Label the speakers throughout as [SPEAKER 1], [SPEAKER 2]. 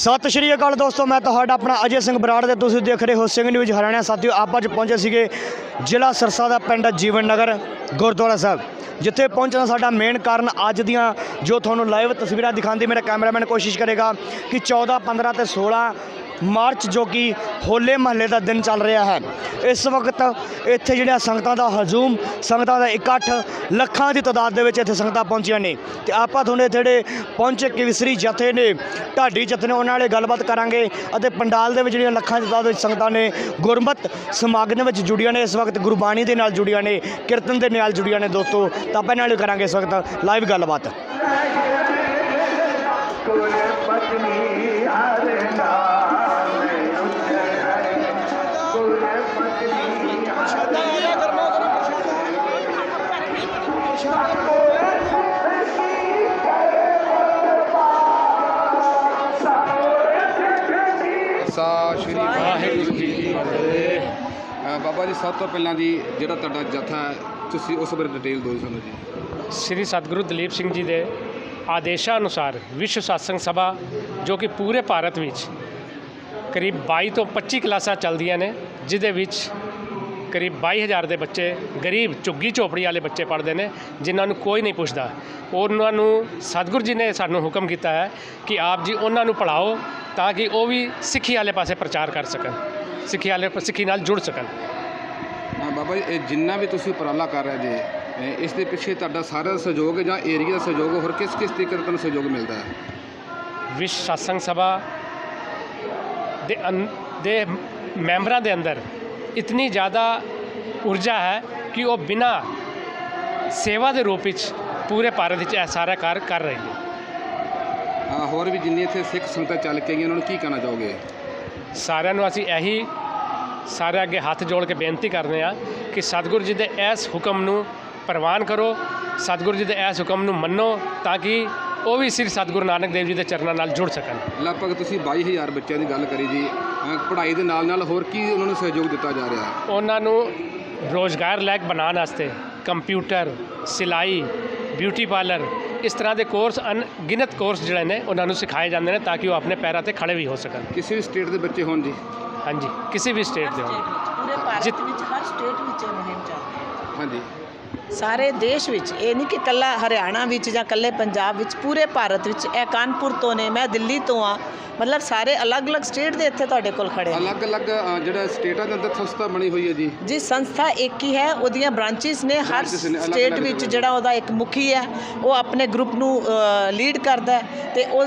[SPEAKER 1] ਸਤਿ ਸ਼੍ਰੀ ਅਕਾਲ ਦੋਸਤੋ, ਮੈਂ ਤੁਹਾਡਾ ਆਪਣਾ ਅਜੇ ਸਿੰਘ ਬਰਾੜ ਤੇ ਤੁਸੀਂ ਦੇਖ ਰਹੇ ਹੋ ਸਿੰਘ ਨਿਊਜ਼ ਹਰਿਆਣਾ। ਸਾਥੀਓ, ਆਪ ਅੱਜ ਪਹੁੰਚੇ ਸੀਗੇ ਜ਼ਿਲ੍ਹਾ ਸਿਰਸਾ ਦਾ ਪਿੰਡ ਜੀਵਨ ਨਗਰ, ਗੁਰਦੁਆਰਾ ਸਾਹਿਬ, ਜਿੱਥੇ ਪਹੁੰਚਣਾ ਸਾਡਾ ਮੇਨ ਕਾਰਨ ਅੱਜ ਦੀਆਂ ਜੋ ਤੁਹਾਨੂੰ ਲਾਈਵ ਤਸਵੀਰਾਂ ਦਿਖਾਉਂਦੀ ਮੇਰਾ ਕੈਮਰਾਮੈਨ ਕੋਸ਼ਿਸ਼ ਕਰੇਗਾ ਕਿ 14 15 ਤੇ 16 ਮਾਰਚ ਜੋ ਕਿ ਹੋਲੇ ਮਹੱਲੇ ਦਾ ਦਿਨ ਚੱਲ ਰਿਹਾ ਹੈ। ਇਸ ਵਕਤ ਇੱਥੇ ਜਿਹੜੀਆਂ ਸੰਗਤਾਂ ਦਾ ਹਜੂਮ, ਸੰਗਤਾਂ ਦਾ ਇਕੱਠ, ਲੱਖਾਂ ਦੀ ਤਾਦਾਦ ਦੇ ਵਿੱਚ ਇੱਥੇ ਸੰਗਤਾਂ ਪਹੁੰਚੀਆਂ ਨੇ। ਤੇ ਆਪਾਂ ਤੁਹਾਨੂੰ ਇੱਥੇ ਜਿਹੜੇ ਪਹੁੰਚੇ ਕੇਸਰੀ ਜਥੇ ਨੇ, ਢਾਡੀ ਜਥੇ ਨੇ, ਉਹਨਾਂ ਨਾਲ ਗੱਲਬਾਤ ਕਰਾਂਗੇ ਅਤੇ ਪੰਡਾਲ ਦੇ ਵਿੱਚ ਜਿਹੜੀਆਂ ਲੱਖਾਂ ਦੀ ਤਾਦਾਦ ਵਿੱਚ ਸੰਗਤਾਂ ਨੇ, ਗੁਰਮਤ ਸਮਾਗਮ ਵਿੱਚ ਜੁੜੀਆਂ ਨੇ, ਇਸ ਵਕਤ ਗੁਰਬਾਣੀ ਦੇ ਨਾਲ ਜੁੜੀਆਂ ਨੇ, ਕੀਰਤਨ ਦੇ ਨਾਲ ਜੁੜੀਆਂ ਨੇ ਦੋਸਤੋ, ਤਾਂ ਆਪਾਂ ਇਹਨਾਂ ਨਾਲ ਕਰਾਂਗੇ ਇਸ ਵਕਤ ਲਾਈਵ ਗੱਲਬਾਤ।
[SPEAKER 2] ਸ਼੍ਰੀ ਵਾਹਿਗੁਰੂ ਜੀ ਕੀ ਫਤਿਹ। ਅ, ਬਾਬਾ ਜੀ ਸਭ ਤੋਂ ਪਹਿਲਾਂ ਜੀ ਜਿਹੜਾ ਤੁਹਾਡਾ ਜਥਾ ਹੈ ਤੁਸੀਂ ਉਸ ਬਾਰੇ ਡਿਟੇਲ ਦਿਓ ਸਾਨੂੰ ਜੀ।
[SPEAKER 3] ਸ੍ਰੀ ਸਤਿਗੁਰੂ ਦਲੀਪ ਸਿੰਘ ਜੀ ਦੇ ਆਦੇਸ਼ਾਂ ਅਨੁਸਾਰ ਵਿਸ਼ਵ satsang ਸਭਾ ਜੋ ਕਿ ਪੂਰੇ ਭਾਰਤ ਵਿੱਚ ਕਰੀਬ 22 ਤੋਂ 25 ਕਲਾਸਾਂ ਚੱਲਦੀਆਂ ਨੇ ਜਿਹਦੇ ਵਿੱਚ ਕਰੀਬ 22000 ਦੇ ਬੱਚੇ ਗਰੀਬ ਝੁੱਗੀ ਝੋਪੜੀ ਵਾਲੇ ਬੱਚੇ ਪੜ੍ਹਦੇ ਨੇ ਜਿਨ੍ਹਾਂ ਨੂੰ ਕੋਈ ਨਹੀਂ ਪੁੱਛਦਾ। ਉਹਨਾਂ ਨੂੰ ਸਤਿਗੁਰੂ ਜੀ ਨੇ ਸਾਨੂੰ ਹੁਕਮ ਕੀਤਾ ਹੈ ਕਿ ਆਪ ਜੀ ਉਹਨਾਂ ਨੂੰ ਪੜ੍ਹਾਓ ਤਾਂ ਕਿ ਉਹ ਵੀ ਸਿੱਖੀ ਵਾਲੇ ਪਾਸੇ ਪ੍ਰਚਾਰ ਕਰ ਸਕਣ ਸਿੱਖੀ ਵਾਲੇ ਸਿੱਖੀ ਨਾਲ ਜੁੜ ਸਕਣ।
[SPEAKER 2] ਬਾਬਾ ਜੀ ਇਹ ਜਿੰਨਾ ਵੀ ਤੁਸੀਂ ਉਪਰਾਲਾ ਕਰ ਰਹੇ ਜੇ ਇਸ ਦੇ ਪਿੱਛੇ ਤੁਹਾਡਾ ਸਾਰਾ ਸਹਿਯੋਗ ਹੈ ਜਾਂ ਏਰੀਆ ਦਾ ਸਹਿਯੋਗ ਹੋਰ ਕਿਸ ਕਿਸ ਤਰੀਕੇ ਦਾ ਤੁਹਾਨੂੰ ਸਹਿਯੋਗ ਮਿਲਦਾ ਹੈ?
[SPEAKER 3] ਵਿਸ਼ਵ satsang ਸਭਾ ਦੇ ਦੇ ਮੈਂਬਰਾਂ ਦੇ ਅੰਦਰ ਇਤਨੀ ਜ਼ਿਆਦਾ ਊਰਜਾ ਹੈ ਕਿ ਉਹ ਬਿਨਾ ਸੇਵਾ ਦੇ ਰੂਪ ਵਿੱਚ ਪੂਰੇ ਭਾਰਤ ਵਿੱਚ ਇਹ ਸਾਰਾ ਕਾਰ ਕਰ ਰਹੀ ਹੈ
[SPEAKER 2] ਅ, ਹੋਰ ਵੀ ਜਿੰਨੀ ਇੱਥੇ ਸਿੱਖ ਸੰਗਤਾਂ ਚੱਲ ਕੇ ਗਈਆਂ ਉਹਨਾਂ ਨੂੰ ਕੀ ਕਹਿਣਾ ਚਾਹੋਗੇ
[SPEAKER 3] ਸਾਰਿਆਂ ਨੂੰ ਅਸੀਂ ਇਹੀ ਸਾਰੇ ਅੱਗੇ ਹੱਥ ਜੋੜ ਕੇ ਬੇਨਤੀ ਕਰਦੇ ਹਾਂ ਕਿ ਸਤਿਗੁਰੂ ਜੀ ਦੇ ਇਸ ਹੁਕਮ ਨੂੰ ਪ੍ਰਵਾਨ ਕਰੋ ਸਤਿਗੁਰੂ ਜੀ ਦੇ ਇਸ ਹੁਕਮ ਨੂੰ ਮੰਨੋ ਤਾਂ ਕਿ ਉਹ ਵੀ ਸ੍ਰੀ ਸਤਿਗੁਰੂ ਨਾਨਕ ਦੇਵ ਜੀ ਦੇ ਚਰਨਾਂ ਨਾਲ ਜੁੜ ਸਕਣ
[SPEAKER 2] ਲਗਭਗ ਤੁਸੀਂ 22000 ਬੱਚਿਆਂ ਦੀ ਗੱਲ ਕਰੀ ਜੀ ਪੜ੍ਹਾਈ ਦੇ ਨਾਲ ਨਾਲ ਹੋਰ ਕੀ ਉਹਨਾਂ ਨੂੰ ਸਹਿਯੋਗ ਦਿੱਤਾ ਜਾ ਰਿਹਾ? ਹੈ
[SPEAKER 3] ਉਹਨਾਂ ਨੂੰ ਰੋਜ਼ਗਾਰ ਲਾਇਕ ਬਣਾਉਣ ਵਾਸਤੇ ਕੰਪਿਊਟਰ ਸਿਲਾਈ ਬਿਊਟੀ ਪਾਰਲਰ ਇਸ ਤਰ੍ਹਾਂ ਦੇ ਕੋਰਸ ਅਣਗਿਣਤ ਕੋਰਸ ਜਿਹੜੇ ਨੇ ਉਹਨਾਂ ਨੂੰ ਸਿਖਾਏ ਜਾਂਦੇ ਨੇ ਤਾਂ ਕਿ ਉਹ ਆਪਣੇ ਪੈਰਾਂ ਤੇ ਖੜੇ ਵੀ ਹੋ ਸਕਣ।
[SPEAKER 2] ਕਿਸੇ ਵੀ ਸਟੇਟ ਦੇ ਬੱਚੇ ਹੋਣ ਜੀ?
[SPEAKER 3] ਹਾਂਜੀ ਕਿਸੇ ਵੀ ਸਟੇਟ ਦੇ ਹੋਣ।
[SPEAKER 4] ਪੂਰੇ ਭਾਰਤ ਵਿੱਚ ਹਰ ਸਟੇਟ ਵਿੱਚ ਇਹ ਮੁਹਿੰਮ ਚੱਲ ਰਹੀ ਹੈ।
[SPEAKER 2] ਹਾਂਜੀ।
[SPEAKER 4] ਸਾਰੇ ਦੇਸ਼ ਵਿੱਚ ਇਹ ਨਹੀਂ ਕਿ ਕੱਲਾ ਹਰਿਆਣਾ ਵਿੱਚ ਜਾਂ ਕੱਲੇ ਪੰਜਾਬ ਵਿੱਚ ਪੂਰੇ ਭਾਰਤ ਵਿੱਚ ਇਹ ਕਾਨਪੁਰ ਤੋਂ ਨੇ ਮੈਂ ਦਿੱਲੀ ਤੋਂ ਆ ਮਤਲਬ ਸਾਰੇ ਅਲੱਗ-ਅਲੱਗ ਸਟੇਟ ਦੇ ਇੱਥੇ ਤੁਹਾਡੇ ਕੋਲ ਖੜੇ। ਨੇ
[SPEAKER 2] ਅਲੱਗ-ਅਲੱਗ ਜਿਹੜਾ ਸਟੇਟਾਂ ਦੇ ਅੰਦਰ ਸੰਸਥਾ ਬਣੀ ਹੋਈ ਹੈ ਜੀ?
[SPEAKER 4] ਜੀ ਸੰਸਥਾ ਇੱਕ ਹੀ ਹੈ ਉਹਦੀਆਂ ਬ੍ਰਾਂਚਿਸ ਨੇ ਹਰ
[SPEAKER 2] Branches ਨੇ, ਅਲੱਗ-ਅਲੱਗ
[SPEAKER 4] ਸਟੇਟ ਵਿੱਚ। ਜਿਹੜਾ ਉਹਦਾ ਇੱਕ ਮੁਖੀ ਹੈ ਉਹ ਆਪਣੇ ਗਰੁੱਪ ਨੂੰ ਲੀਡ ਕਰਦਾ ਹੈ ਤੇ ਉਹ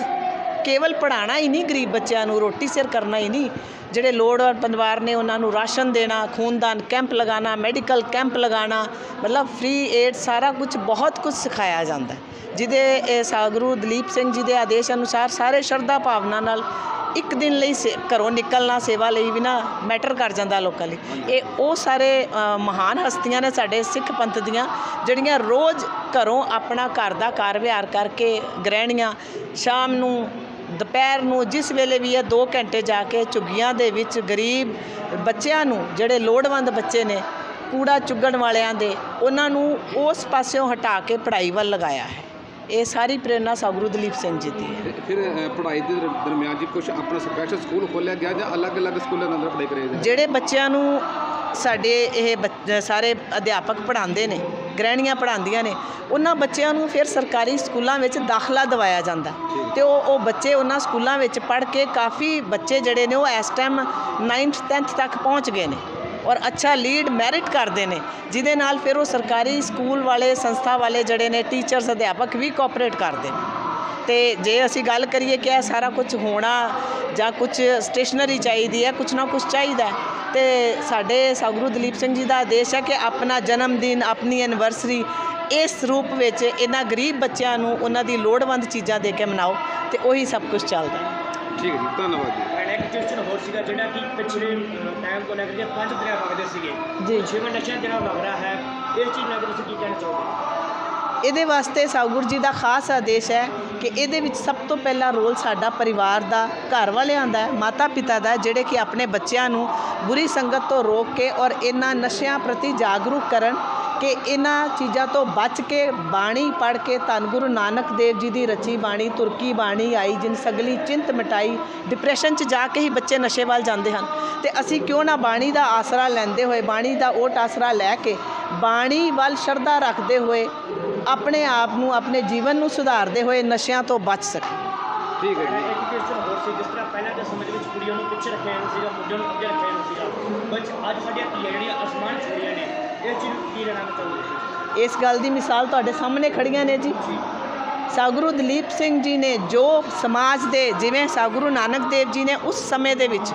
[SPEAKER 4] ਕੇਵਲ ਪੜ੍ਹਾਉਣਾ ਹੀ ਨਹੀਂ ਗਰੀਬ ਬੱਚਿਆਂ ਨੂੰ ਰੋਟੀ ਸਿਰ ਕਰਨਾ ਹੀ ਨਹੀਂ। ਜਿਹੜੇ ਲੋੜਵੰਦ ਪਰਿਵਾਰ ਨੇ ਉਹਨਾਂ ਨੂੰ ਰਾਸ਼ਨ ਦੇਣਾ, ਖੂਨਦਾਨ ਕੈਂਪ ਲਗਾਉਣਾ, ਮੈਡੀਕਲ ਕੈਂਪ ਲਗਾਉਣਾ, ਮਤਲਬ ਫ੍ਰੀ ਏਡ ਸਾਰਾ ਕੁਝ ਬਹੁਤ ਕੁਝ ਸਿਖਾਇਆ ਜਾਂਦਾ ਜਿਹਦੇ ਇਹ ਸਾਗਰੂ ਦਲੀਪ ਸਿੰਘ ਜੀ ਦੇ ਆਦੇਸ਼ ਅਨੁਸਾਰ ਸਾਰੇ ਸ਼ਰਧਾ ਭਾਵਨਾ ਨਾਲ ਇੱਕ ਦਿਨ ਲਈ ਸੇ- ਘਰੋਂ ਨਿਕਲਣਾ, ਸੇਵਾ ਲਈ ਵੀ ਨਾ ਮੈਟਰ ਕਰ ਜਾਂਦਾ ਲੋਕਾਂ ਲਈ। ਇਹ ਉਹ ਸਾਰੇ ਮਹਾਨ ਹਸਤੀਆਂ ਨੇ ਸਾਡੇ ਸਿੱਖ ਪੰਥ ਦੀਆਂ, ਜਿਹੜੀਆਂ ਰੋਜ਼ ਘਰੋਂ ਆਪਣਾ ਘਰ ਦਾ ਕਾਰ ਵਿਹਾਰ ਕਰਕੇ ਗ੍ਰਹਿਣੀਆਂ, ਸ਼ਾਮ ਨੂੰ ਦੁਪਹਿਰ ਨੂੰ ਜਿਸ ਵੇਲੇ ਵੀ ਇਹ 2 ਘੰਟੇ ਜਾ ਕੇ ਝੁੱਗੀਆਂ ਦੇ ਵਿੱਚ ਗਰੀਬ ਬੱਚਿਆਂ ਨੂੰ ਜਿਹੜੇ ਲੋੜਵੰਦ ਬੱਚੇ ਨੇ ਕੂੜਾ ਚੁੱਗਣ ਵਾਲਿਆਂ ਦੇ ਉਹਨਾਂ ਨੂੰ ਉਸ ਪਾਸਿਓਂ ਹਟਾ ਕੇ ਪੜ੍ਹਾਈ ਵੱਲ ਲਗਾਇਆ ਹੈ। ਇਹ ਸਾਰੀ ਪ੍ਰੇਰਣਾ ਸਾਗੁਰੂ ਦਲੀਪ ਸਿੰਘ ਜੀ ਦੀ ਹੈ।
[SPEAKER 2] ਫਿਰ ਪੜ੍ਹਾਈ ਦੇ ਦਰ- ਦਰਮਿਆਨ ਜੀ ਕੁਝ ਆਪਣਾ ਸਪੈਸ਼ਲ ਸਕੂਲ ਖੋਲ੍ਹਿਆ ਗਿਆ ਜਾਂ ਅਲੱਗ-ਅਲੱਗ ਸਕੂਲਾਂ ਦੇ ਅੰਦਰ ਪੜ੍ਹਾਈ ਕਰਾਈ ਜਾਂਦੀ
[SPEAKER 4] ਜਿਹੜੇ ਬੱਚਿਆਂ ਨੂੰ ਸਾਡੇ ਇਹ ਸਾਰੇ ਅਧਿਆਪਕ ਪੜ੍ਹਾਉਂਦੇ ਨੇ ਗ੍ਰਹਿਣੀਆਂ ਪੜ੍ਹਾਉਂਦੀਆਂ ਨੇ, ਉਹਨਾਂ ਬੱਚਿਆਂ ਨੂੰ ਫਿਰ ਸਰਕਾਰੀ ਸਕੂਲਾਂ ਵਿੱਚ ਦਾਖਲਾ ਦਿਵਾਇਆ ਜਾਂਦਾ। ਤੇ ਉਹ ਉਹ ਬੱਚੇ ਉਹਨਾਂ ਸਕੂਲਾਂ ਵਿੱਚ ਪੜ੍ਹ ਕੇ ਕਾਫੀ ਬੱਚੇ ਜਿਹੜੇ ਨੇ ਉਹ ਇਸ ਟਾਈਮ 9th 10th ਤੱਕ ਪਹੁੰਚ ਗਏ ਨੇ ਔਰ ਅੱਛਾ ਲੀਡ ਮੈਰਿਟ ਕਰਦੇ ਨੇ, ਜਿਹਦੇ ਨਾਲ ਫਿਰ ਉਹ ਸਰਕਾਰੀ ਸਕੂਲ ਵਾਲੇ ਸੰਸਥਾ ਵਾਲੇ ਜਿਹੜੇ ਨੇ ਟੀਚਰਸ ਅਧਿਆਪਕ ਵੀ ਕੋਆਪਰੇਟ ਕਰਦੇ ਨੇ। ਤੇ ਜੇ ਅਸੀਂ ਗੱਲ ਕਰੀਏ ਕਿ ਇਹ ਸਾਰਾ ਕੁਝ ਹੋਣਾ ਜਾਂ ਕੁਝ ਸਟੇਸ਼ਨਰੀ ਚਾਹੀਦੀ ਹੈ ਕੁਝ ਨਾ ਕੁਝ ਚਾਹੀਦਾ ਹੈ ਤੇ ਸਾਡੇ ਸਾਗੁਰੂ ਦਲੀਪ ਸਿੰਘ ਜੀ ਦਾ ਆਦੇਸ਼ ਹੈ ਕਿ ਆਪਣਾ ਜਨਮ ਦਿਨ ਆਪਣੀ ਐਨਵਰਸਰੀ ਇਸ ਰੂਪ ਵਿੱਚ ਇਹਨਾਂ ਗਰੀਬ ਬੱਚਿਆਂ ਨੂੰ ਉਹਨਾਂ ਦੀ ਲੋੜਵੰਦ ਚੀਜ਼ਾਂ ਦੇ ਕੇ ਮਨਾਓ ਤੇ ਉਹੀ ਸਭ ਕੁਝ ਚੱਲਦਾ ਹੈ।
[SPEAKER 2] ਠੀਕ ਹੈ ਜੀ ਧੰਨਵਾਦ ਜੀ।
[SPEAKER 1] ਐਂਡ ਇੱਕ ਕੁਐਸਚਨ ਹੋਰ ਸੀਗਾ ਜਿਹੜਾ ਕਿ ਪਿਛਲੇ ਟਾਈਮ ਤੋਂ ਲੈ ਕੇ ਪੰਜ ਦਿਨਾਂ ਲੱਗਦੇ ਸੀਗੇ।
[SPEAKER 4] ਜੀ।
[SPEAKER 1] ਛੇਵੇਂ ਨਸ਼ਿਆਂ ਦਿਨਾਂ ਲੱਗ ਰਿਹਾ ਹੈ। ਇਸ ਚੀਜ਼ ਨਾਲ ਤੁਸੀਂ ਕੀ ਕਹਿਣਾ ਚਾਹੋਗੇ?
[SPEAKER 4] ਇਹਦੇ ਵਾਸਤੇ ਸਾਗੁਰ ਜੀ ਦਾ ਖਾਸ ਆਦੇਸ਼ ਹੈ ਕਿ ਇਹਦੇ ਵਿੱਚ ਸਭ ਤੋਂ ਪਹਿਲਾ ਰੋਲ ਸਾਡਾ ਪਰਿਵਾਰ ਦਾ, ਘਰ ਵਾਲਿਆਂ ਦਾ ਮਾਤਾ ਪਿਤਾ ਦਾ ਜਿਹੜੇ ਕਿ ਆਪਣੇ ਬੱਚਿਆਂ ਨੂੰ ਬੁਰੀ ਸੰਗਤ ਤੋਂ ਰੋਕ ਕੇ ਔਰ ਇਹਨਾਂ ਨਸ਼ਿਆਂ ਪ੍ਰਤੀ ਜਾਗਰੂਕ ਕਰਨ ਕਿ ਇਹਨਾਂ ਚੀਜ਼ਾਂ ਤੋਂ ਬਚ ਕੇ ਬਾਣੀ ਪੜ੍ਹ ਕੇ ਧੰਨ ਗੁਰੂ ਨਾਨਕ ਦੇਵ ਜੀ ਦੀ ਰਚੀ ਬਾਣੀ, ਤੁਰਕੀ ਬਾਣੀ ਆਈ, ਜਿਨ ਸਗਲੀ ਚਿੰਤ ਮਿਟਾਈ ਡਿਪਰੈਸ਼ਨ 'ਚ ਜਾ ਕੇ ਹੀ ਬੱਚੇ ਨਸ਼ੇ ਵੱਲ ਜਾਂਦੇ ਹਨ। ਤੇ ਅਸੀਂ ਕਿਉਂ ਨਾ ਬਾਣੀ ਦਾ ਆਸਰਾ ਲੈਂਦੇ ਹੋਏ, ਬਾਣੀ ਦਾ ਓਟ ਆਸਰਾ ਲੈ ਕੇ ਬਾਣੀ ਵੱਲ ਸ਼ਰਧਾ ਰੱਖਦੇ ਹੋਏ ਆਪਣੇ ਆਪ ਨੂੰ ਆਪਣੇ ਜੀਵਨ ਨੂੰ ਸੁਧਾਰਦੇ ਹੋਏ ਨਸ਼ਿਆਂ ਤੋਂ ਬਚ ਸਕੀਏ
[SPEAKER 2] ਠੀਕ ਹੈ ਜੀ।
[SPEAKER 1] ਐਜੂਕੇਸ਼ਨ ਹੋਰ ਸੀ ਜਿਸ ਤਰ੍ਹਾਂ ਪਹਿਲਾਂ ਦੇ ਸਮੇਂ ਦੇ ਵਿੱਚ ਕੁੜੀਆਂ ਨੂੰ ਪਿੱਛੇ ਰੱਖਿਆ ਜਾਂਦਾ ਸੀਗਾ ਮੁੰਡਿਆਂ ਨੂੰ ਅੱਗੇ ਰੱਖਿਆ ਜਾਂਦਾ ਸੀਗਾ। ਬਟ ਅੱਜ ਸਾਡੀਆਂ ਧੀਆਂ ਜਿਹੜੀਆਂ ਅਸਮਾਨ ਛੋੜੀਆਂ ਨੇ ਇਹ ਚੀਜ਼ ਨੂੰ ਕੀ ਰਹਿਣਾ ਚਾਹੁੰਦੇ ਸੀ
[SPEAKER 4] ਇਸ ਗੱਲ ਦੀ ਮਿਸਾਲ ਤੁਹਾਡੇ ਸਾਹਮਣੇ ਖੜੀਆਂ ਨੇ ਜੀ। ਸਾਗੁਰੂ ਦਲੀਪ ਸਿੰਘ ਜੀ ਨੇ ਜੋ ਸਮਾਜ ਦੇ ਜਿਵੇਂ ਸਾਗੁਰੂ ਨਾਨਕ ਦੇਵ ਜੀ ਨੇ ਉਸ ਸਮੇਂ ਦੇ ਵਿੱਚ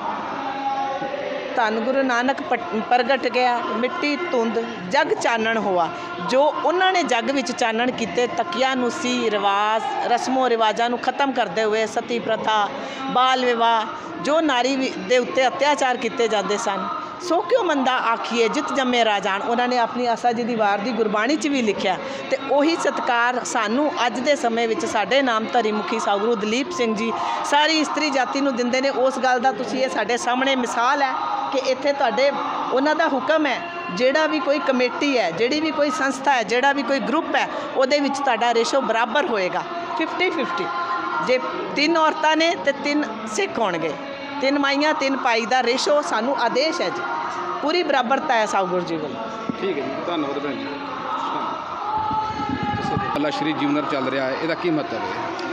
[SPEAKER 4] ਧੰਨ ਗੁਰੂ ਨਾਨਕ ਪਟ- ਪ੍ਰਗਟ ਗਿਆ, ਮਿੱਟੀ ਧੁੰਦ ਜਗ ਚਾਨਣ ਹੋਆ। ਜੋ ਉਹਨਾਂ ਨੇ ਜਗ ਵਿੱਚ ਚਾਨਣ ਕੀਤੇ, ਤਕੀਆ ਨੂੰ ਸੀ ਰਿਵਾਜ, ਰਸਮੋ ਰਿਵਾਜਾਂ ਨੂੰ ਖਤਮ ਕਰਦੇ ਹੋਏ ਸਤੀ ਪ੍ਰਥਾ, ਬਾਲ ਵਿਵਾਹ, ਜੋ ਨਾਰੀ ਵੀ- ਦੇ ਉੱਤੇ ਅਤਿਆਚਾਰ ਕੀਤੇ ਜਾਂਦੇ ਸਨ। ਸੋ ਕਿਉ ਮੰਦਾ ਆਖੀਏ, ਜਿਤ ਜੰਮੇ ਰਾਜਾਨ। ਉਹਨਾਂ ਨੇ ਆਪਣੀ ਅਸਾ ਜੀ ਦੀ ਵਾਰ ਦੀ ਗੁਰਬਾਣੀ 'ਚ ਵੀ ਲਿਖਿਆ। ਤੇ ਉਹੀ ਸਤਕਾਰ ਸਾਨੂੰ ਅੱਜ ਦੇ ਸਮੇਂ ਵਿੱਚ ਸਾਡੇ ਨਾਮ ਨਾਮਧਾਰੀ ਮੁਖੀ ਸਾਗੁਰੂ ਦਲੀਪ ਸਿੰਘ ਜੀ, ਸਾਰੀ ਇਸਤਰੀ ਜਾਤੀ ਨੂੰ ਦਿੰਦੇ ਨੇ। ਉਸ ਗੱਲ ਦਾ ਤੁਸੀਂ ਇਹ ਸਾਡੇ ਸਾਹਮਣੇ ਮਿਸਾਲ ਹੈ। ਕਿ ਇੱਥੇ ਤੁਹਾਡੇ, ਉਹਨਾਂ ਦਾ ਹੁਕਮ ਹੈ, ਜਿਹੜਾ ਵੀ ਕੋਈ ਕਮੇਟੀ ਹੈ, ਜਿਹੜੀ ਵੀ ਕੋਈ ਸੰਸਥਾ ਹੈ, ਜਿਹੜਾ ਵੀ ਕੋਈ ਗਰੁੱਪ ਹੈ, ਉਹਦੇ ਵਿੱਚ ਤੁਹਾਡਾ ਰੇਸ਼ੋ ਬਰਾਬਰ ਹੋਏਗਾ। 50 50 ਜੇ ਤਿੰਨ ਔਰਤਾਂ ਨੇ ਤੇ ਤਿੰਨ ਸਿੱਖ ਹੋਣਗੇ। ਤਿੰਨ ਮਾਈਆਂ, ਤਿੰਨ ਪਾਈ ਦਾ ਰੇਸ਼ੋ ਸਾਨੂੰ ਆਦੇਸ਼ ਹੈ ਜੀ। ਪੂਰੀ ਬਰਾਬਰਤਾ ਹੈ ਸਾਗੁਰ ਜੀ ਵੱਲੋਂ।
[SPEAKER 2] ਠੀਕ ਹੈ ਜੀ, ਧੰਨਵਾਦ ਭੈਣ ਜੀ। ਅੱਲਾ ਸ਼੍ਰੀ ਜੀਵਨਰ ਚੱਲ ਰਿਹਾ ਹੈ, ਇਹਦਾ ਕੀ ਮਤਲਬ ਹੈ?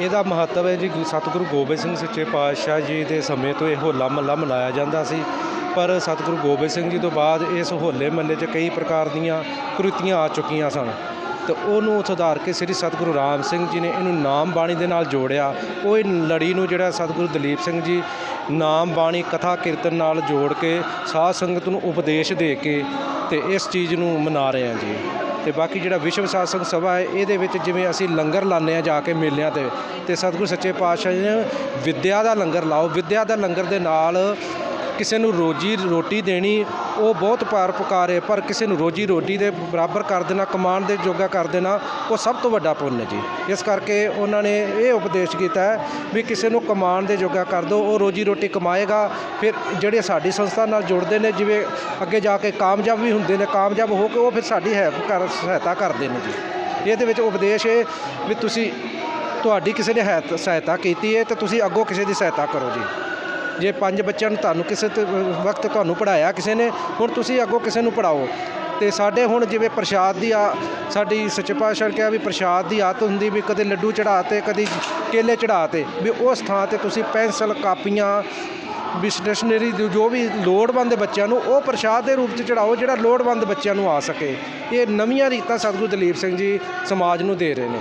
[SPEAKER 5] ਇਹਦਾ ਮਹੱਤਵ ਹੈ ਜੀ, ਗੁਰੂ- ਸਤਿਗੁਰੂ ਗੋਬਿੰਦ ਸਿੰਘ ਸੱਚੇ ਪਾਤਸ਼ਾਹ ਜੀ ਦੇ ਸਮੇਂ ਤੋਂ ਇਹ ਹੋਲਾ ਮਹੱਲਾ ਮਨਾਇਆ ਜਾਂਦਾ ਸੀ। ਪਰ ਸਤਿਗੁਰੂ ਗੋਬਿੰਦ ਸਿੰਘ ਜੀ ਤੋਂ ਬਾਅਦ ਇਸ ਹੋਲੇ ਮਹੱਲੇ 'ਚ ਕਈ ਪ੍ਰਕਾਰ ਦੀਆਂ ਕੁਰੀਤੀਆਂ ਆ ਚੁੱਕੀਆਂ ਸਨ। ਤੇ ਉਹਨੂੰ ਸੁਧਾਰ ਕੇ ਸ੍ਰੀ ਸਤਿਗੁਰੂ ਰਾਮ ਸਿੰਘ ਜੀ ਨੇ ਇਹਨੂੰ ਨਾਮ ਬਾਣੀ ਦੇ ਨਾਲ ਜੋੜਿਆ। ਉਹ ਇਹ ਲੜੀ ਨੂੰ ਜਿਹੜਾ ਸਤਿਗੁਰੂ ਦਲੀਪ ਸਿੰਘ ਜੀ ਨਾਮ ਬਾਣੀ ਕਥਾ, ਕੀਰਤਨ ਨਾਲ ਜੋੜ ਕੇ ਸਾਧ ਸੰਗਤ ਨੂੰ ਉਪਦੇਸ਼ ਦੇ ਕੇ ਤੇ ਇਸ ਚੀਜ਼ ਨੂੰ ਮਨਾ ਰਹੇ ਹਾਂ ਜੀ। ਤੇ ਬਾਕੀ ਜਿਹੜਾ ਵਿਸ਼ਵ ਸਾਸੰਗ ਸਭਾ ਹੈ, ਇਹਦੇ ਵਿੱਚ ਜਿਵੇਂ ਅਸੀਂ ਲੰਗਰ ਲਾਉਂਦੇ ਆ ਜਾ ਕੇ ਮੇਲਿਆਂ ਤੇ ਤੇ ਸਤਿਗੁਰੂ ਸੱਚੇ ਪਾਤਸ਼ਾਹ ਜੀ ਨੇ ਵਿੱਦਿਆ ਦਾ ਲੰਗਰ ਲਾਓ। ਵਿੱਦਿਆ ਦਾ ਲੰਗਰ ਦੇ ਨਾਲ ਕਿਸੇ ਨੂੰ ਰੋਜੀ ਰੋਟੀ ਦੇਣੀ, ਉਹ ਬਹੁਤ ਪਰਉਪਕਾਰ ਹੈ ਪਰ ਕਿਸੇ ਨੂੰ ਰੋਜੀ ਰੋਟੀ ਦੇ ਬਰਾਬਰ ਕਰ ਦੇਣਾ ਕਮਾਉਣ ਦੇ ਜੋਗਾ ਕਰ ਦੇਣਾ, ਉਹ ਸਭ ਤੋਂ ਵੱਡਾ ਪੁੰਨ ਹੈ ਜੀ। ਇਸ ਕਰਕੇ ਉਹਨਾਂ ਨੇ ਇਹ ਉਪਦੇਸ਼ ਕੀਤਾ ਹੈ ਵੀ ਕਿਸੇ ਨੂੰ ਕਮਾਉਣ ਦੇ ਜੋਗਾ ਕਰ ਦਿਓ, ਉਹ ਰੋਜੀ ਰੋਟੀ ਕਮਾਏਗਾ, ਫਿਰ ਜਿਹੜੇ ਸਾਡੀ ਸੰਸਥਾ ਨਾਲ ਜੁੜਦੇ ਨੇ, ਜਿਵੇਂ ਅੱਗੇ ਜਾ ਕੇ ਕਾਮਯਾਬ ਵੀ ਹੁੰਦੇ ਨੇ, ਕਾਮਯਾਬ ਹੋ ਕੇ ਉਹ ਫਿਰ ਸਾਡੀ ਹੈਲਪ ਕਰ, ਸਹਾਇਤਾ ਕਰਦੇ ਨੇ ਜੀ। ਇਹਦੇ ਵਿੱਚ ਉਪਦੇਸ਼ ਹੈ ਵੀ ਤੁਸੀਂ, ਤੁਹਾਡੀ ਕਿਸੇ ਨੇ ਹੈਤ ਸਹਾਇਤਾ ਕੀਤੀ ਹੈ, ਤੇ ਤੁਸੀਂ ਅੱਗੋਂ ਕਿਸੇ ਦੀ ਸਹਾਇਤਾ ਕਰੋ ਜੀ। ਜੇ ਪੰਜ ਬੱਚਿਆਂ ਨੂੰ ਤੁਹਾਨੂੰ ਕਿਸੇ ਤੇ ਵਕਤ ਤੁਹਾਨੂੰ ਪੜਾਇਆ ਕਿਸੇ ਨੇ, ਹੁਣ ਤੁਸੀਂ ਅੱਗੋਂ ਕਿਸੇ ਨੂੰ ਪੜਾਓ ਤੇ ਸਾਡੇ ਹੁਣ ਜਿਵੇਂ ਪ੍ਰਸ਼ਾਦ ਦੀ ਆ, ਸਾਡੀ ਸੱਚੇ ਪਾਤਸ਼ਾਹ ਕਿਹਾ ਵੀ ਪ੍ਰਸ਼ਾਦ ਦੀ ਆਦਤ ਹੁੰਦੀ ਵੀ ਕਦੇ ਲੱਡੂ ਚੜਾਤੇ ਕਦੀ ਕੇਲੇ ਚੜਾਤੇ ਵੀ ਉਸ ਥਾਂ ਤੇ ਤੁਸੀਂ ਪੈਨਸਲ, ਕਾਪੀਆਂ ਵੀ ਸਟੇਸ਼ਨਰੀ ਦੀ ਜੋ ਵੀ ਲੋੜਵੰਦ ਬੱਚਿਆਂ ਨੂੰ, ਉਹ ਪ੍ਰਸ਼ਾਦ ਦੇ ਰੂਪ 'ਚ ਚੜਾਓ ਜਿਹੜਾ ਲੋੜਵੰਦ ਬੱਚਿਆਂ ਨੂੰ ਆ ਸਕੇ। ਇਹ ਨਵੀਆਂ ਰੀਤਾਂ ਸਤਿਗੁਰੂ ਦਲੀਪ ਸਿੰਘ ਜੀ ਸਮਾਜ ਨੂੰ ਦੇ ਰਹੇ ਨੇ।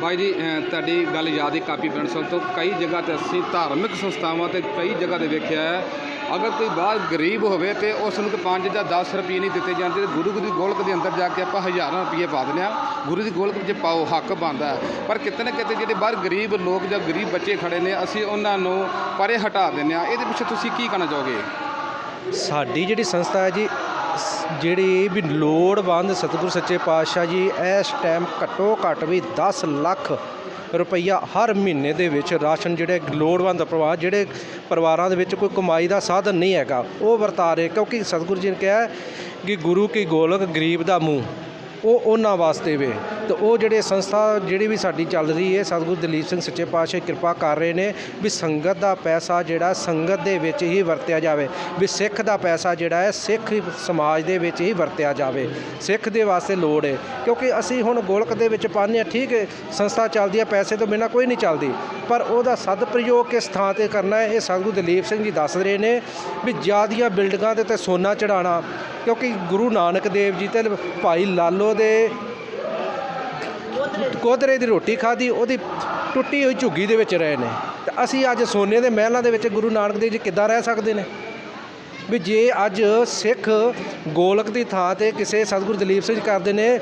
[SPEAKER 2] ਬਾਈ ਜੀ ਤੁਹਾਡੀ ਗੱਲ ਯਾਦ ਹੈ ਕਾਪੀ ਪੈਨਸਲ ਤੋਂ। ਕਈ ਜਗ੍ਹਾ ਤੇ ਅਸੀਂ ਧਾਰਮਿਕ ਸੰਸਥਾਵਾਂ ਤੇ ਕਈ ਜਗ੍ਹਾ ਤੇ ਵੇਖਿਆ ਹੈ, ਅਗਰ ਕੋਈ ਬਾਹਰ ਗਰੀਬ ਹੋਵੇ ਤੇ ਉਸ ਨੂੰ ਤਾਂ 5 ਜਾਂ 10 ਰੁਪਏ ਨਹੀਂ ਦਿੱਤੇ ਜਾਂਦੇ ਗੁਰੂ ਦੀ ਗੋਲਕ ਦੇ ਅੰਦਰ ਜਾ ਕੇ ਆਪਾਂ ਹਜ਼ਾਰਾਂ ਰੁਪਏ ਪਾ ਦਿੰਦੇ ਹਾਂ। ਗੁਰੂ ਦੀ ਗੋਲਕ ਵਿੱਚ ਪਾਓ, ਹੱਕ ਬਣਦਾ ਪਰ ਕਿਤੇ ਨਾ ਕਿਤੇ ਜਿਹੜੇ ਬਾਹਰ ਗਰੀਬ ਲੋਕ ਜਾਂ ਗਰੀਬ ਬੱਚੇ ਖੜੇ ਨੇ, ਅਸੀਂ ਉਹਨਾਂ ਨੂੰ ਪਰੇ ਹਟਾ ਦਿੰਦੇ ਹਾਂ। ਇਹਦੇ ਪਿੱਛੇ ਤੁਸੀਂ ਕੀ ਕਹਿਣਾ ਚਾਹੋਗੇ?
[SPEAKER 5] ਸਾਡੀ ਜਿਹੜੀ ਸੰਸਥਾ ਹੈ ਜੀ ਜਿਹੜੀ ਵੀ ਲੋੜਵੰਦ ਸਤਿਗੁਰੂ ਸੱਚੇ ਪਾਤਸ਼ਾਹ ਜੀ, ਇਸ ਟਾਈਮ ਘੱਟੋ ਘੱਟ ਵੀ 10 ਲੱਖ ਰੁਪਈਆ ਹਰ ਮਹੀਨੇ ਦੇ ਵਿੱਚ ਰਾਸ਼ਨ ਜਿਹੜੇ ਲੋੜਵੰਦ ਪਰਿਵਾਰ, ਜਿਹੜੇ ਪਰਿਵਾਰਾਂ ਦੇ ਵਿੱਚ ਕੋਈ ਕਮਾਈ ਦਾ ਸਾਧਨ ਨਹੀਂ ਹੈਗਾ, ਉਹ ਵਰਤਾ ਰਹੇ। ਕਿਉਂਕਿ ਸਤਿਗੁਰੂ ਜੀ ਨੇ ਕਿਹਾ ਕਿ ਗੁਰੂ ਕੀ ਗੋਲਕ ਗਰੀਬ ਦਾ ਮੂੰਹ, ਉਹ ਉਹਨਾਂ ਵਾਸਤੇ ਵੇ। ਤੇ ਉਹ ਜਿਹੜੇ ਸੰਸਥਾ ਜਿਹੜੀ ਵੀ ਸਾਡੀ ਚੱਲ ਰਹੀ ਹੈ, ਸਤਿਗੁਰੂ ਦਲੀਪ ਸਿੰਘ ਸੱਚੇ ਪਾਤਸ਼ਾਹ ਕਿਰਪਾ ਕਰ ਰਹੇ ਨੇ ਵੀ ਸੰਗਤ ਦਾ ਪੈਸਾ ਜਿਹੜਾ ਸੰਗਤ ਦੇ ਵਿੱਚ ਹੀ ਵਰਤਿਆ ਜਾਵੇ, ਵੀ ਸਿੱਖ ਦਾ ਪੈਸਾ ਜਿਹੜਾ ਹੈ, ਸਿੱਖ ਸਮਾਜ ਦੇ ਵਿੱਚ ਹੀ ਵਰਤਿਆ ਜਾਵੇ। ਸਿੱਖ ਦੇ ਵਾਸਤੇ ਲੋੜ ਹੈ, ਕਿਉਂਕਿ ਅਸੀਂ ਹੁਣ ਗੋਲਕ ਦੇ ਵਿੱਚ ਪਾਉਂਦੇ ਹਾਂ, ਠੀਕ ਹੈ, ਸੰਸਥਾ ਚੱਲਦੀ ਹੈ, ਪੈਸੇ ਤੋਂ ਬਿਨਾਂ ਕੋਈ ਨਹੀਂ ਚੱਲਦੀ। ਪਰ ਉਹਦਾ ਸਦ ਪ੍ਰਯੋਗ ਕਿਸ ਥਾਂ ਤੇ ਕਰਨਾ ਹੈ, ਇਹ ਸਤਿਗੁਰੂ ਦਲੀਪ ਸਿੰਘ ਜੀ ਦੱਸ ਰਹੇ ਨੇ ਵੀ ਜਿਆਦੀਆਂ ਬਿਲਡਿੰਗਾਂ ਦੇ ਤੇ ਸੋਨਾ ਚੜਾਉਣਾ ਕਿਉਂਕਿ ਗੁਰੂ ਨਾਨਕ ਦੇਵ ਜੀ ਤੇ ਭਾਈ ਲਾਲੋ ਦੇ ਕੋਦਰੇ ਦੀ ਰੋਟੀ ਖਾਧੀ, ਉਹਦੀ ਟੁੱਟੀ ਹੋਈ ਝੁੱਗੀ ਦੇ ਵਿੱਚ ਰਹੇ ਨੇ। ਤੇ ਅਸੀਂ ਅੱਜ ਸੋਨੇ ਦੇ ਮਹਿਲਾਂ ਦੇ ਵਿੱਚ ਗੁਰੂ ਨਾਨਕ ਦੇਵ ਜੀ ਕਿੱਦਾਂ ਰਹਿ ਸਕਦੇ ਨੇ? ਵੀ ਜੇ ਅੱਜ ਸਿੱਖ ਗੋਲਕ ਦੀ ਥਾਂ ਤੇ ਕਿਸੇ ਸਤਿਗੁਰੂ ਦਲੀਪ ਸਿੰਘ ਜੀ ਕਰਦੇ ਨੇ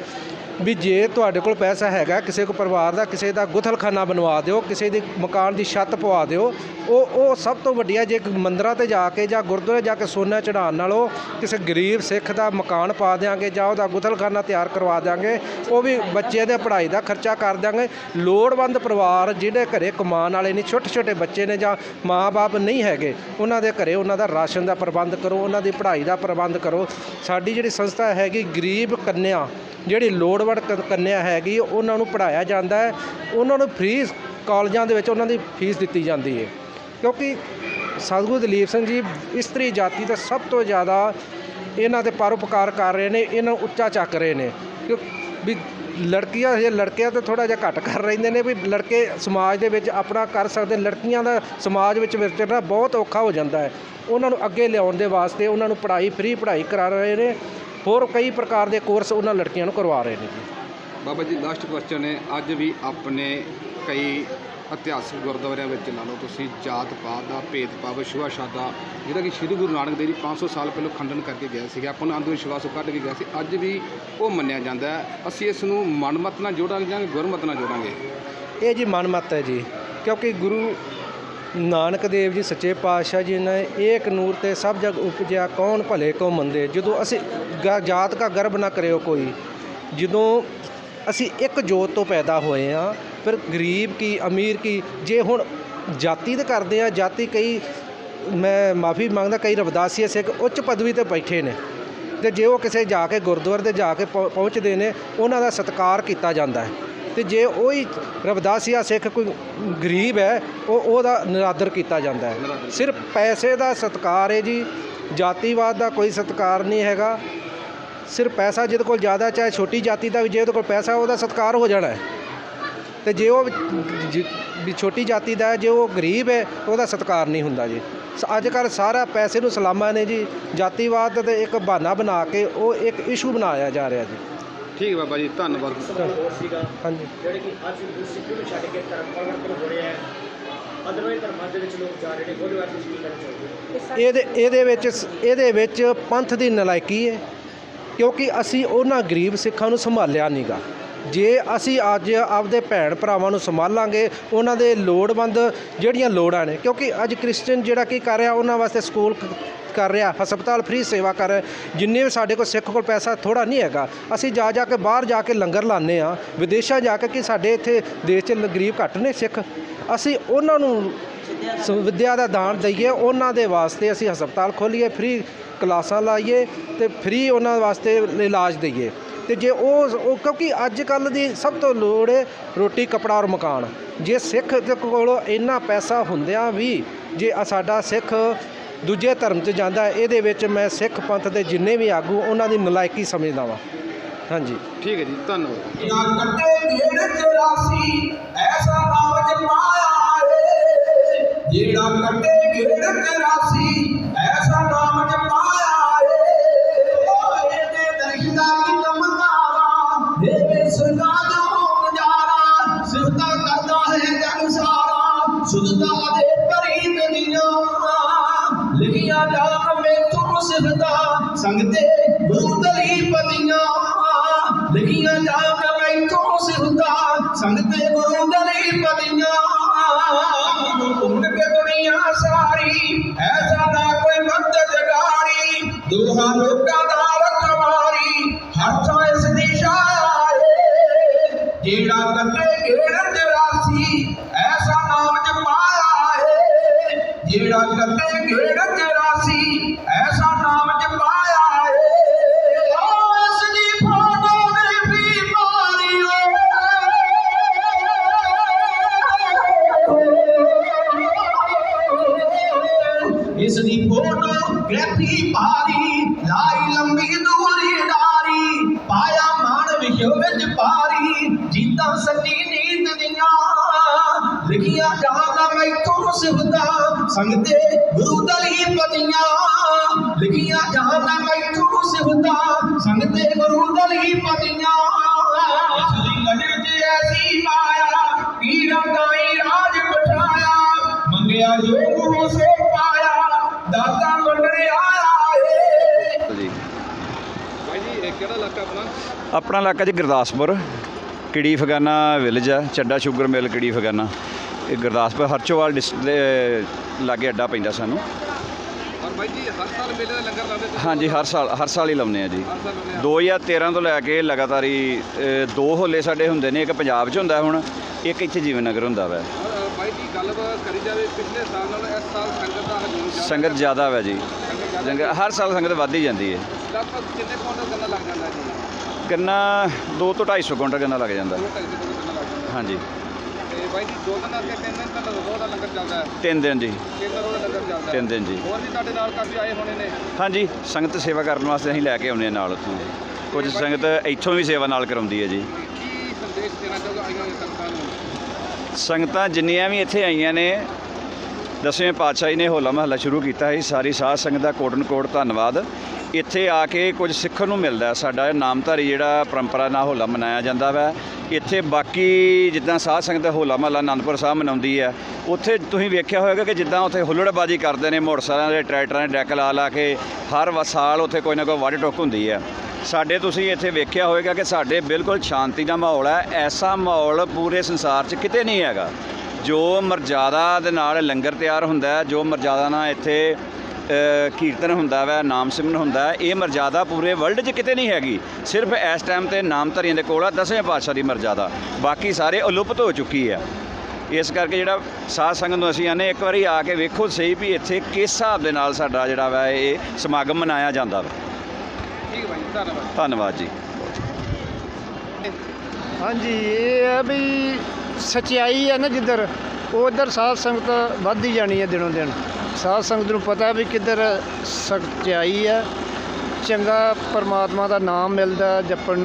[SPEAKER 5] ਵੀ ਜੇ ਤੁਹਾਡੇ ਕੋਲ ਪੈਸਾ ਹੈਗਾ, ਕਿਸੇ ਕੋ ਪਰਿਵਾਰ ਦਾ, ਕਿਸੇ ਦਾ ਗੁਥਲਖਾਨਾ ਬਣਵਾ ਦਿਓ, ਕਿਸੇ ਦੀ ਮਕਾਨ ਦੀ ਛੱਤ ਪਵਾ ਦਿਓ, ਉਹ ਉਹ ਸਭ ਤੋਂ ਵੱਡੀ ਜੇ ਮੰਦਰਾਂ ਤੇ ਜਾ ਕੇ ਜਾਂ ਗੁਰਦੁਆਰੇ ਜਾ ਕੇ ਸੋਨਾ ਚੜਾਉਣ ਨਾਲੋਂ ਕਿਸੇ ਗਰੀਬ ਸਿੱਖ ਦਾ ਮਕਾਨ ਪਾ ਦਿਆਂਗੇ ਜਾਂ ਉਹਦਾ ਗੁਥਲਖਾਨਾ ਤਿਆਰ ਕਰਵਾ ਦਿਆਂਗੇ, ਉਹ ਵੀ ਬੱਚੇ ਦੇ ਪੜ੍ਹਾਈ ਦਾ ਖਰਚਾ ਕਰ ਦਿਆਂਗੇ। ਲੋੜਵੰਦ ਪਰਿਵਾਰ ਜਿਹੜੇ ਘਰੇ ਕਮਾਉਣ ਵਾਲੇ ਨੇ ਛੋਟੇ ਛੋਟੇ ਬੱਚੇ ਨੇ ਜਾਂ ਮਾਪੇ ਨਹੀਂ ਹੈਗੇ, ਉਹਨਾਂ ਦੇ ਘਰੇ ਉਹਨਾਂ ਦਾ ਰਾਸ਼ਨ ਦਾ ਪ੍ਰਬੰਧ ਕਰੋ, ਉਹਨਾਂ ਦੀ ਪੜ੍ਹਾਈ ਦਾ ਪ੍ਰਬੰਧ ਕਰੋ। ਸਾਡੀ ਜਿਹੜੀ ਸੰਸਥਾ ਹੈਗੀ ਗਰੀਬ ਕੰਨਿਆ, ਜਿਹੜੀ ਲੋੜ ਕ- ਕੰਨਿਆ ਹੈਗੀ, ਉਹਨਾਂ ਨੂੰ ਪੜ੍ਹਾਇਆ ਜਾਂਦਾ ਹੈ। ਉਹਨਾਂ ਨੂੰ ਫ੍ਰੀ ਕਾਲਜਾਂ ਦੇ ਵਿੱਚ ਉਹਨਾਂ ਦੀ ਫੀਸ ਦਿੱਤੀ ਜਾਂਦੀ ਹੈ। ਕਿਉਂਕਿ ਸਤਿਗੁਰੂ ਦਲੀਪ ਸਿੰਘ ਜੀ ਇਸਤਰੀ ਜਾਤੀ ਦਾ ਸਭ ਤੋਂ ਜ਼ਿਆਦਾ ਇਹਨਾਂ ਦੇ ਪਰਉਪਕਾਰ ਕਰ ਰਹੇ ਨੇ, ਇਹਨਾਂ ਨੂੰ ਉੱਚਾ ਚੱਕ ਰਹੇ ਨੇ। ਕਿਉਂ ਵੀ ਲੜਕੀਆਂ ਹਜੇ ਲੜਕਿਆਂ ਤੇ ਥੋੜਾ ਜਿਹਾ ਘੱਟ ਕਰ ਰਹਿੰਦੇ ਨੇ ਵੀ ਲੜਕੇ ਸਮਾਜ ਦੇ ਵਿੱਚ ਆਪਣਾ ਕਰ ਸਕਦੇ ਲੜਕੀਆਂ ਦਾ ਸਮਾਜ ਵਿੱਚ ਵਿਚਰਨਾ ਬਹੁਤ ਔਖਾ ਹੋ ਜਾਂਦਾ ਹੈ। ਉਹਨਾਂ ਨੂੰ ਅੱਗੇ ਲਿਆਉਣ ਦੇ ਵਾਸਤੇ ਉਹਨਾਂ ਨੂੰ ਪੜ੍ਹਾਈ, ਫ੍ਰੀ ਪੜ੍ਹਾਈ ਕਰਾ ਰਹੇ ਨੇ। ਹੋਰ ਕਈ ਪ੍ਰਕਾਰ ਦੇ ਕੋਰਸ ਉਹਨਾਂ ਲੜਕੀਆਂ ਨੂੰ ਕਰਵਾ ਰਹੇ ਨੇ ਜੀ।
[SPEAKER 2] ਬਾਬਾ ਜੀ ਲਾਸਟ ਕੁਐਸਚਨ ਹੈ। ਅੱਜ ਵੀ ਆਪਣੇ ਕਈ ਇਤਿਹਾਸਕ ਗੁਰਦੁਆਰਿਆਂ ਵਿੱਚ ਲਾ ਲਓ ਤੁਸੀਂ ਜਾਤ ਪਾਤ ਦਾ ਭੇਦਭਾਵ ਛੂਆ ਛਾਦਾ ਜਿਹੜਾ ਕਿ ਸ੍ਰੀ ਗੁਰੂ ਨਾਨਕ ਦੇਵ ਜੀ 500 ਸਾਲ ਪਹਿਲਾਂ ਖੰਡਨ ਕਰਕੇ ਗਏ ਸੀਗੇ। ਆਪਾਂ ਨੂੰ ਅੰਧ ਵਿਸ਼ਵਾਸ ਕੱਢ ਕੇ ਗਏ ਸੀ। ਅੱਜ ਵੀ ਉਹ ਮੰਨਿਆ ਜਾਂਦਾ ਹੈ। ਅਸੀਂ ਇਸ ਨੂੰ ਮਨਮਤ ਨਾਲ ਜੋੜਾਂਗੇ ਜਾਂ ਗੁਰਮਤ ਨਾਲ ਜੋੜਾਂਗੇ?
[SPEAKER 5] ਇਹ ਜੀ ਮਨਮਤ ਹੈ ਜੀ ਕਿਉਂਕਿ ਗੁਰੂ ਨਾਨਕ ਦੇਵ ਜੀ, ਸੱਚੇ ਪਾਤਸ਼ਾਹ ਜੀ ਨੇ ਏਕ ਨੂਰ ਤੇ ਸਭ ਜਗ ਉਪਜਿਆ, ਕੌਣ ਭਲੇ ਕੋ ਮੰਦੇ? ਜਦੋਂ ਅਸੀਂ ਗ- ਜਾਤ ਕਾ ਗਰਭ ਨਾ ਕਰਿਓ ਕੋਈ, ਜਦੋਂ ਅਸੀਂ ਇੱਕ ਜੋਤ ਤੋਂ ਪੈਦਾ ਹੋਏ ਆ ਫਿਰ ਗਰੀਬ ਕੀ, ਅਮੀਰ ਕੀ? ਜੇ ਹੁਣ ਜਾਤੀ ਦੇ ਕਰਦੇ ਆ ਜਾਤੀ ਕਈ, ਮੈਂ ਮਾਫੀ ਮੰਗਦਾ, ਕਈ ਰਵਦਾਸੀਆ ਸਿੱਖ ਉੱਚ ਪਦਵੀ ਤੇ ਬੈਠੇ ਨੇ। ਤੇ ਜੇ ਉਹ ਕਿਸੇ ਜਾ ਕੇ ਗੁਰਦੁਆਰੇ ਤੇ ਜਾ ਕੇ ਪਹੁੰ- ਪਹੁੰਚਦੇ ਨੇ, ਉਹਨਾਂ ਦਾ ਸਤਿਕਾਰ ਕੀਤਾ ਜਾਂਦਾ ਹੈ। ਤੇ ਜੇ ਉਹੀ ਰਵਦਾਸੀਆ ਸਿੱਖ ਕੋਈ ਗਰੀਬ ਹੈ ਉਹ ਉਹਦਾ ਨਿਰਾਦਰ ਕੀਤਾ ਜਾਂਦਾ ਹੈ। ਸਿਰਫ ਪੈਸੇ ਦਾ ਸਤਿਕਾਰ ਹੈ ਜੀ ਜਾਤੀਵਾਦ ਦਾ ਕੋਈ ਸਤਿਕਾਰ ਨਹੀਂ ਹੈਗਾ। ਸਿਰਫ ਪੈਸਾ ਜਿਹਦੇ ਕੋਲ ਜ਼ਿਆਦਾ ਚਾਹੇ ਛੋਟੀ ਜਾਤੀ ਦਾ ਵੀ ਜੇ ਉਹਦੇ ਕੋਲ ਪੈਸਾ ਉਹਦਾ ਸਤਿਕਾਰ ਹੋ ਜਾਣਾ ਹੈ। ਤੇ ਜੇ ਉਹ ਜ- ਵੀ ਛੋਟੀ ਜਾਤੀ ਦਾ ਹੈ ਜੇ ਉਹ ਗਰੀਬ ਹੈ ਉਹਦਾ ਸਤਿਕਾਰ ਨਹੀਂ ਹੁੰਦਾ ਜੀ। ਅੱਜ ਕੱਲ੍ਹ ਸਾਰਾ ਪੈਸੇ ਨੂੰ ਸਲਾਮਾ ਨੇ ਜੀ। ਜਾਤੀਵਾਦ ਦਾ ਇੱਕ ਬਹਾਨਾ ਬਣਾ ਕੇ ਉਹ ਇੱਕ ਇਸ਼ੂ ਬਣਾਇਆ ਜਾ ਰਿਹਾ ਜੀ।
[SPEAKER 2] ਠੀਕ ਹੈ ਬਾਬਾ ਜੀ ਧੰਨਵਾਦ।
[SPEAKER 1] ਹੋਰ ਸੀਗਾ
[SPEAKER 5] ਹਾਂਜੀ।
[SPEAKER 1] ਜਿਹੜੇ ਕਿ ਅੱਜ ਸਿੱਖੀ ਨੂੰ ਛੱਡ ਕੇ ਧਰਮ ਪਰਿਵਰਤਨ ਹੋ ਰਿਹਾ ਹੈ ਅਦਰਵਾਈਜ਼ ਧਰਮਾਂ ਦੇ ਵਿੱਚ ਲੋਕ ਜਾ ਰਹੇ ਨੇ ਉਹਦੇ ਬਾਰੇ ਤੁਸੀਂ ਕੀ ਕਹਿਣਾ ਚਾਹੋਗੇ?
[SPEAKER 5] ਇਹਦੇ ਇਹਦੇ ਵਿੱਚ ਇਹਦੇ ਵਿੱਚ ਪੰਥ ਦੀ ਨਲਾਇਕੀ ਹੈ ਕਿਉਂਕਿ ਅਸੀਂ ਉਹਨਾਂ ਗਰੀਬ ਸਿੱਖਾਂ ਨੂੰ ਸੰਭਾਲਿਆ ਨਹੀਂਗਾ ਜੇ ਅਸੀਂ ਅੱਜ ਆਪਦੇ ਭੈਣ ਭਰਾਵਾਂ ਨੂੰ ਸੰਭਾਲਾਂਗੇ ਉਹਨਾਂ ਦੇ ਲੋੜਵੰਦ ਜਿਹੜੀਆਂ ਲੋੜਾਂ ਨੇ ਕਿਉਂਕਿ ਅੱਜ ਕ੍ਰਿਸਚੀਅਨ ਜਿਹੜਾ ਕੀ ਕਰ ਰਿਹਾ ਉਹਨਾਂ ਵਾਸਤੇ ਸਕੂਲ ਕਰ ਰਿਹਾ। ਹਸਪਤਾਲ ਫ੍ਰੀ ਸੇਵਾ ਕਰ ਰਿਹਾ। ਜਿੰਨੇ ਵੀ ਸਾਡੇ ਕੋਲ ਸਿੱਖ ਕੋਲ ਪੈਸਾ ਥੋੜਾ ਨਹੀਂ ਹੈਗਾ। ਅਸੀਂ ਜਾ ਜਾ ਕੇ ਬਾਹਰ ਜਾ ਕੇ ਲੰਗਰ ਲਾਉਂਦੇ ਆ ਵਿਦੇਸ਼ਾਂ ਜਾ ਕੇ ਕਿ ਸਾਡੇ ਇੱਥੇ ਦੇਸ਼ 'ਚ ਗਰੀਬ ਘੱਟ ਨੇ ਸਿੱਖ। ਅਸੀਂ ਉਹਨਾਂ ਨੂੰ ਸ- ਵਿੱਦਿਆ ਦਾ ਦਾਨ ਦਈਏ। ਉਹਨਾਂ ਦੇ ਵਾਸਤੇ ਅਸੀਂ ਹਸਪਤਾਲ ਖੋਲੀਏ ਫ੍ਰੀ ਕਲਾਸਾਂ ਲਾਈਏ ਤੇ ਫ੍ਰੀ ਉਹਨਾਂ ਵਾਸਤੇ ਇਲਾਜ ਦਈਏ। ਤੇ ਜੇ ਉਹ ਉਹ ਕਿਉਂਕਿ ਅੱਜ ਕੱਲ ਦੀ ਸਭ ਤੋਂ ਲੋੜ ਹੈ ਰੋਟੀ, ਕਪੜਾ ਔਰ ਮਕਾਨ। ਜੇ ਸਿੱਖ ਦੇ ਕੋਲ ਇੰਨਾ ਪੈਸਾ ਹੁੰਦਿਆਂ ਵੀ, ਜੇ ਸਾਡਾ ਸਿੱਖ ਦੂਜੇ ਧਰਮ 'ਚ ਜਾਂਦਾ ਇਹਦੇ ਵਿੱਚ ਮੈਂ ਸਿੱਖ ਪੰਥ ਦੇ ਜਿੰਨੇ ਵੀ ਆਗੂ ਉਹਨਾਂ ਦੀ ਨਲਾਇਕੀ ਸਮਝਦਾ ਵਾਂ। ਹਾਂਜੀ।
[SPEAKER 2] ਠੀਕ ਹੈ ਜੀ ਧੰਨਵਾਦ।
[SPEAKER 6] ਨਾ ਕੱਟੇ ਗੇੜ ਚਰਾਸੀ ਐਸਾ ਨਾਮ ਜਪਾਇਆ ਏ। ਜਿਹੜਾ ਕੱਟੇ ਗੇੜ ਚਰਾਸੀ ਐਸਾ ਐਸਾ ਨਾ ਕੋਈ ਮੰਦ ਜਗਾਰੀ ਦੋਹਾਂ ਲੋਕਾਂ ਇਸ ਦੀ ਫੋਟੋਗ੍ਰਾਫੀ ਭਾਰੀ ਲਾਈ ਲੰਬੀ ਦੂਰੀ ਡਾਰੀ ਪਾਇਆ ਮਾਣ ਵਿਖਿਓ ਵਿੱਚ ਪਾਰੀ ਜੀਤਾਂ ਸੱਚੀ ਨੀਤ ਦੀਆਂ ਲਿਖੀਆਂ ਜਾਂਦਾ ਮੈਥੋਂ ਸਿਫਤਾ ਸੰਗਤੇ ਗੁਰੂ ਦਲੀ ਪਤੀਆਂ ਲਿਖੀਆਂ ਜਾਂਦਾ ਮੈਥੋਂ ਸਿਫਤਾ ਸੰਗਤੇ ਗੁਰੂ ਦਲੀ ਪਤੀਆਂ ਸ੍ਰੀ ਲਹਿਰ ਚ ਐਸੀ ਮਾਇਆ ਪੀਰਾਂ ਗਾਈ ਰਾਜ ਬਿਠਾਇਆ ਦਾਤਾ ਮੰਡਰੇ ਆਇਆ ਏ।
[SPEAKER 2] ਜੀ। ਭਾਈ ਜੀ ਇਹ ਕਿਹੜਾ ਇਲਾਕਾ ਆਪਣਾ?
[SPEAKER 7] ਆਪਣਾ ਇਲਾਕਾ ਜੀ ਗੁਰਦਾਸਪੁਰ। ਕਿੜੀ ਫਗਾਨਾ ਵਿਲੇਜ ਹੈ ਚੱਡਾ ਸ਼ੂਗਰ ਮਿਲ ਕਿੜੀ ਫਗਾਨਾ। ਇਹ ਗੁਰਦਾਸਪੁਰ ਹਰਚੋਵਾਲ ਡਿਸਟ੍ਰਿਕਟ ਦੇ ਲਾਗੇ ਅੱਡਾ ਪੈਂਦਾ ਸਾਨੂੰ।
[SPEAKER 2] ਔਰ ਬਾਈ ਜੀ ਹਰ ਸਾਲ ਮੇਲੇ ਦਾ ਲੰਗਰ ਲਾਉਂਦੇ ਤੁਸੀਂ?
[SPEAKER 7] ਹਾਂਜੀ ਹਰ ਸਾਲ ਹਰ ਸਾਲ ਹੀ ਲਾਉਂਦੇ ਆ ਜੀ।
[SPEAKER 2] ਹਰ ਸਾਲ ਲਾਉਂਦੇ ਆ।
[SPEAKER 7] 2013 ਤੋਂ ਲੈ ਕੇ ਲਗਾਤਾਰ ਹੀ ਅ, ਦੋ ਹੋਲੇ ਸਾਡੇ ਹੁੰਦੇ ਨੇ ਇੱਕ ਪੰਜਾਬ 'ਚ ਹੁੰਦਾ ਹੁਣ ਇੱਕ ਇੱਥੇ ਜੀਵਨ ਨਗਰ ਹੁੰਦਾ ਵਾ।
[SPEAKER 2] ਔਰ ਅ, ਬਾਈ ਜੀ ਗੱਲ ਕਰੀ ਜਾਵੇ ਪਿਛਲੇ ਸਾਲ ਨਾਲ ਇਸ ਸਾਲ ਸੰਗਤ ਦਾ
[SPEAKER 7] ਸੰਗਤ। ਜ਼ਿਆਦਾ ਵਾ ਜੀ।
[SPEAKER 2] ਸੰਗਤ
[SPEAKER 7] ਹਰ ਸਾਲ ਸੰਗਤ ਵੱਧਦੀ ਜਾਂਦੀ ਹੈ।
[SPEAKER 2] ਲਗਭਗ ਕਿੰਨੇ ਕੁਆਂਟਲ ਗੰਨਾ ਲੱਗ ਜਾਂਦਾ ਜੀ?
[SPEAKER 7] ਗੰਨਾ 2 ਤੋਂ 250 ਕੁਇੰਟਲ ਗੰਨਾ ਲੱਗ ਜਾਂਦਾ।
[SPEAKER 2] ਦੋ ਢਾਈ ਸੌ ਕੁਆਂਟਲ ਗੰਨਾ ਲੱਗ ਜਾਂਦਾ।
[SPEAKER 7] ਹਾਂਜੀ।
[SPEAKER 2] ਤੇ ਬਾਈ ਜੀ ਦੋ ਦਿਨਾਂ ਦੇ ਤਿੰਨ ਦਿਨ ਤੱਕ ਰੋਜ਼ ਦਾ ਲੰਗਰ ਚੱਲਦਾ ਹੈ।
[SPEAKER 7] ਤਿੰਨ ਦਿਨ ਜੀ।
[SPEAKER 2] ਤਿੰਨ ਰੋਜ਼ ਦਾ ਲੰਗਰ ਚੱਲਦਾ ਹੈ।
[SPEAKER 7] ਤਿੰਨ ਦਿਨ ਜੀ।
[SPEAKER 2] ਹੋਰ ਵੀ ਤੁਹਾਡੇ ਨਾਲ ਕਾਫੀ ਆਏ ਹੋਣੇ ਨੇ।
[SPEAKER 7] ਹਾਂਜੀ ਸੰਗਤ ਸੇਵਾ ਕਰਨ ਵਾਸਤੇ ਅਸੀਂ ਲੈ ਕੇ ਆਉਂਦੇ ਹਾਂ ਨਾਲ ਉੱਥੋਂ। ਕੁਝ ਸੰਗਤ ਇੱਥੋਂ ਵੀ ਸੇਵਾ ਨਾਲ ਕਰਾਉਂਦੀ ਹੈ ਜੀ।
[SPEAKER 2] ਕੀ ਸੰਦੇਸ਼ ਦੇਣਾ ਚਾਹੋਗੇ ਆਈਆਂ ਹੋਈਆਂ ਸੰਗਤਾਂ ਨੂੰ?
[SPEAKER 7] ਸੰਗਤਾਂ ਜਿੰਨੀਆਂ ਵੀ ਇੱਥੇ ਆਈਆਂ ਨੇ ਦਸਵੇਂ ਪਾਤਸ਼ਾਹੀ ਨੇ ਹੋਲਾ ਮਹੱਲਾ ਸ਼ੁਰੂ ਕੀਤਾ ਸੀ। ਸਾਰੀ ਸਾਧ ਸੰਗਤ ਦਾ ਕੋਟਨ ਕੋਟ ਧੰਨਵਾਦ। ਇੱਥੇ ਆ ਕੇ ਕੁਝ ਸਿੱਖਣ ਨੂੰ ਮਿਲਦਾ ਸਾਡਾ ਨਾਮਧਾਰੀ ਜਿਹੜਾ ਪਰੰਪਰਾ ਨਾਲ ਹੋਲਾ ਮਨਾਇਆ ਜਾਂਦਾ ਵਾ। ਇੱਥੇ ਬਾਕੀ ਜਿੱਦਾਂ ਸਾਧ ਸੰਗਤ ਦਾ ਹੋਲਾ ਮਹੱਲਾ ਅਨੰਦਪੁਰ ਸਾਹਿਬ ਮਨਾਉਂਦੀ ਹੈ, ਉੱਥੇ ਤੁਸੀਂ ਵੇਖਿਆ ਹੋਵੇਗਾ ਕਿ ਜਿੱਦਾਂ ਉੱਥੇ ਹੁੱਲੜਬਾਜੀ ਕਰਦੇ ਨੇ, ਮੋਟਰਸਾਈਕਲਾਂ ਦੇ ਟਰੈਕਟਰਾਂ ਦੇ ਡੈਕ ਲਾ ਲਾ ਕੇ ਹਰ ਵਾ- ਸਾਲ ਉੱਥੇ ਕੋਈ ਨਾ ਕੋਈ ਵੱਢ ਟੁੱਕ ਹੁੰਦੀ ਹੈ। ਸਾਡੇ ਤੁਸੀਂ ਇੱਥੇ ਵੇਖਿਆ ਹੋਵੇਗਾ ਕਿ ਸਾਡੇ ਬਿਲਕੁਲ ਸ਼ਾਂਤੀ ਦਾ ਮਾਹੌਲ ਹੈ। ਐਸਾ ਮਾਹੌਲ ਪੂਰੇ ਸੰਸਾਰ 'ਚ ਕਿਤੇ ਨਹੀਂ ਹੈਗਾ। ਜੋ ਮਰਜ਼ਾਦਾ ਦੇ ਨਾਲ ਲੰਗਰ ਤਿਆਰ ਹੁੰਦਾ ਜੋ ਮਰਜ਼ਾਦਾ ਨਾਲ ਇੱਥੇ ਕੀਰਤਨ ਹੁੰਦਾ ਵਾ ਨਾਮ ਸਿਮਰਨ ਹੁੰਦਾ ਇਹ ਮਰਜ਼ਾਦਾ ਪੂਰੇ ਵਰਲਡ 'ਚ ਕਿਤੇ ਨਹੀਂ ਹੈਗੀ। ਸਿਰਫ ਇਸ ਟਾਈਮ ਤੇ ਨਾਮਧਾਰੀਆਂ ਦੇ ਕੋਲ ਆ ਦਸਵੇਂ ਪਾਤਸ਼ਾਹ ਦੀ ਮਰਜ਼ਾਦਾ। ਬਾਕੀ ਸਾਰੇ ਅਲੁਪਤ ਹੋ ਚੁੱਕੀ ਆ ਇਸ ਕਰਕੇ ਜਿਹੜਾ ਸਾਧ ਸੰਗਤ ਨੂੰ ਅਸੀਂ ਆਨੇ ਇੱਕ ਵਾਰੀ ਆ ਕੇ ਵੇਖੋ ਸਹੀ ਵੀ ਇੱਥੇ ਕਿਸ ਹਿਸਾਬ ਦੇ ਨਾਲ ਸਾਡਾ ਜਿਹੜਾ ਵਾ ਇਹ ਸਮਾਗਮ ਮਨਾਇਆ ਜਾਂਦਾ ਵਾ।
[SPEAKER 2] ਠੀਕ ਹੈ ਧੰਨਵਾਦ।
[SPEAKER 7] ਧੰਨਵਾਦ ਜੀ।
[SPEAKER 8] ਹਾਂਜੀ ਇਹ ਹੈ ਵੀ ਸਚਾਈ ਹੈ ਨਾ ਜਿੱਧਰ ਉਧਰ ਸਾਧ ਸੰਗਤ ਵੱਧਦੀ ਜਾਣੀ ਹੈ ਦਿਨੋਂ ਦਿਨ। ਸਾਧ ਸੰਗਤ ਨੂੰ ਪਤਾ ਵੀ ਕਿੱਧਰ ਸਚਾਈ ਹੈ ਚੰਗਾ ਪਰਮਾਤਮਾ ਦਾ ਨਾਮ ਮਿਲਦਾ ਜਪਣ ਨੂੰ।